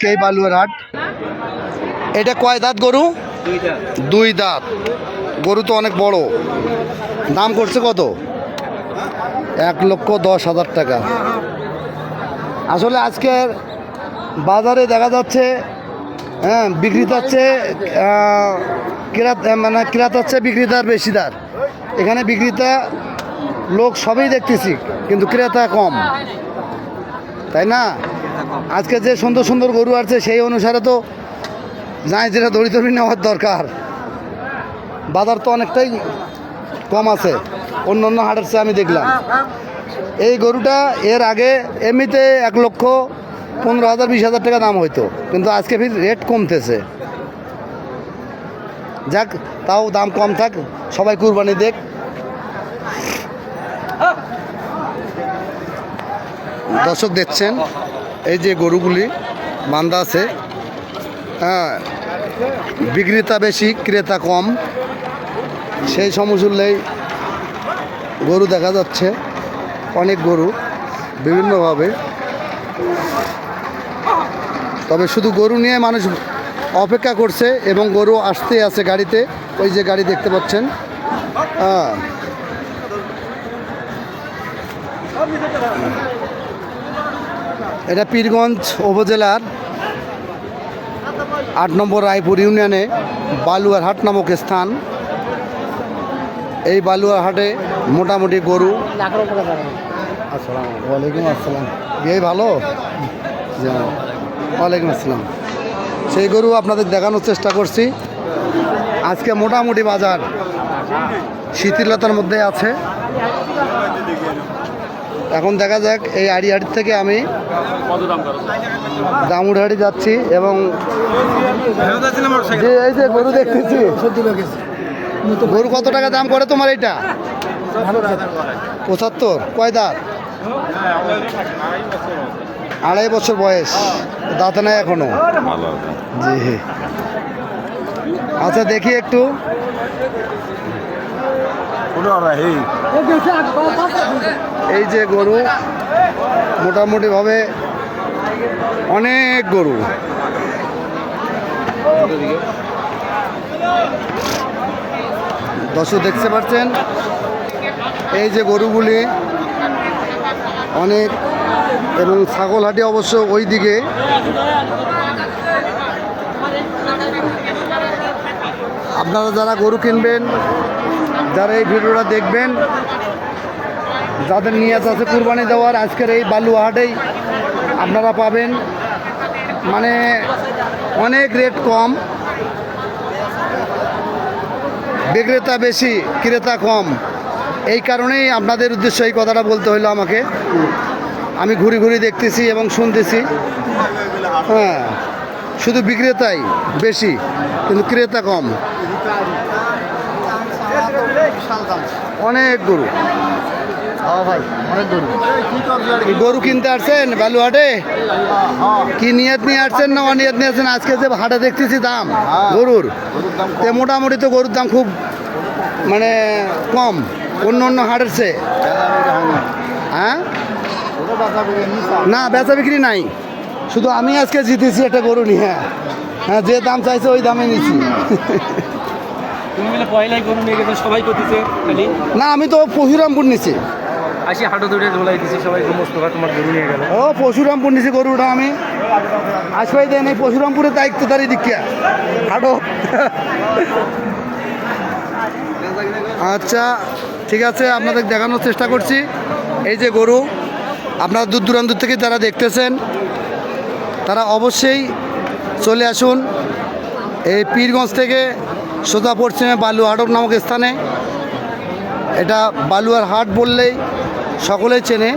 এই বালুয়ার হাট? এটা কয় দাঁত গরু? দুই দাঁত। গরু তো অনেক বড়। দাম করছে কত? এক লক্ষ দশ হাজার টাকা। আসলে আজকের বাজারে দেখা যাচ্ছে হ্যাঁ আহ, ক্রেতা মানে ক্রেতার চেয়ে বিক্রেতার বেশি দার। এখানে বিক্রেতা লোক সবই দেখতেছি কিন্তু ক্রেতা কম। তাই না? আজকে যে সুন্দর সুন্দর গরু আছে সেই অনুসারে তো যাই যেটা দড়ি নেওয়ার দরকার। বাজার তো অনেকটাই কম আছে, অন্য অন্য হাটের চেয়ে আমি দেখলাম। এই গরুটা এর আগে এমনিতে এক লক্ষ পনেরো হাজার, বিশ হাজার টাকা দাম হইতো, কিন্তু আজকে ফির রেট কমতেছে। যাক, তাও দাম কম থাক, সবাই কুরবানি দেখ। দর্শক দেখছেন এই যে গরুগুলি বান্ধা আছে হ্যাঁ বিক্রেতা বেশি, ক্রেতা কম। সেই সমতুল্যেই গরু দেখা যাচ্ছে, অনেক গরু, বিভিন্নভাবে। তবে শুধু গরু নিয়ে মানুষ অপেক্ষা করছে এবং গরু আসতে আছে গাড়িতে, ওই যে গাড়ি দেখতে পাচ্ছেন হ্যাঁ। এটা পীরগঞ্জ উপজেলার আট নম্বর রায়পুর ইউনিয়নে বালুয়ার হাট নামক স্থান। এই বালুয়ার হাটে মোটামুটি গরু আসসালাম ওয়ালাইকুম আসসালাম। এই ভালো? ওয়ালাইকুম আসসালাম। সেই গরু আপনাদের দেখানোর চেষ্টা করছি। আজকে মোটামুটি বাজার শিথিলতার মধ্যে আছে। এখন দেখা যাক এই আড়িহাট থেকে আমি দামুরহাটি যাচ্ছি এবং যে এই যে গরু দেখতেছি গরু কত টাকা দাম করে তোমার এইটা? পঁচাত্তর। কয় দাঁত? আড়াই বছর বয়স। দাঁতে নাই এখনও? জি। আচ্ছা দেখি একটু। এই যে গরু, মোটামুটিভাবে অনেক গরু। দর্শক দেখতে পাচ্ছেন, এই যে গরুগুলি অনেক এবং ছাগলহাটি অবশ্য ওই দিকে আপনারা যারা গরু কিনবেন যারা এই ভিডিওটা দেখবেন, যাদের নিয়াজ আছে কুরবানি দেওয়ার, আজকের এই বালুয়াহাটেই আপনারা পাবেন। মানে অনেক রেট কম, বিক্রেতা বেশি, ক্রেতা কম। এই কারণেই আপনাদের উদ্দেশ্যে এই কথাটা বলতে হলো আমাকে। আমি ঘুরি ঘুরি দেখতেছি এবং শুনতেছি। হ্যাঁ শুধু বিক্রেতাই বেশি, কিন্তু ক্রেতা কম। অনেক গরু। ভাই অনেক গরু। গরু কিনতে আসছেন বালুহাটে? কি নিয়ত নিয়ে আসছেন না অনিয়ত নিয়ে আসছেন? আজকে যে হাটে দেখতেছি দাম গরুর। তে মোটামুটি তো গরুর দাম খুব মানে কম। অন্য অন্য হাটের চেয়ে। হ্যাঁ? না বেচা বিক্রি নাই। শুধু আমি আজকে জিতেছি একটা গরু নিয়ে। হ্যাঁ হ্যাঁ যে দাম চাইছে ওই দামে নিছি। তুমি মিলে পয়লাই গরু নিয়ে গেছে সবাই করতেছে খালি? না আমি তো পশুরামপুর নিছি। আসি হাঁটো ধরে ঝোলাই দিছে সবাই সমস্ত তোমার গরু নিয়ে গেল। ও পশুরামপুর নিছি গরুটা আমি। আসবাই দেন এই পশুরামপুরের দায়িত্বদারি দীক্ষা। হাঁটো। আচ্ছা ঠিক আছে আপনাদের দেখানোর চেষ্টা করছি। এই যে গরু আপনারা দূর দূরান্ত থেকে যারা দেখতেছেন তারা অবশ্যই চলে আসুন। এই পীরগঞ্জ থেকে সোজা পশ্চিমে বালুহাটক নামক স্থানে। এটা বালুয়ার হাট বললেই সকলে চেনে।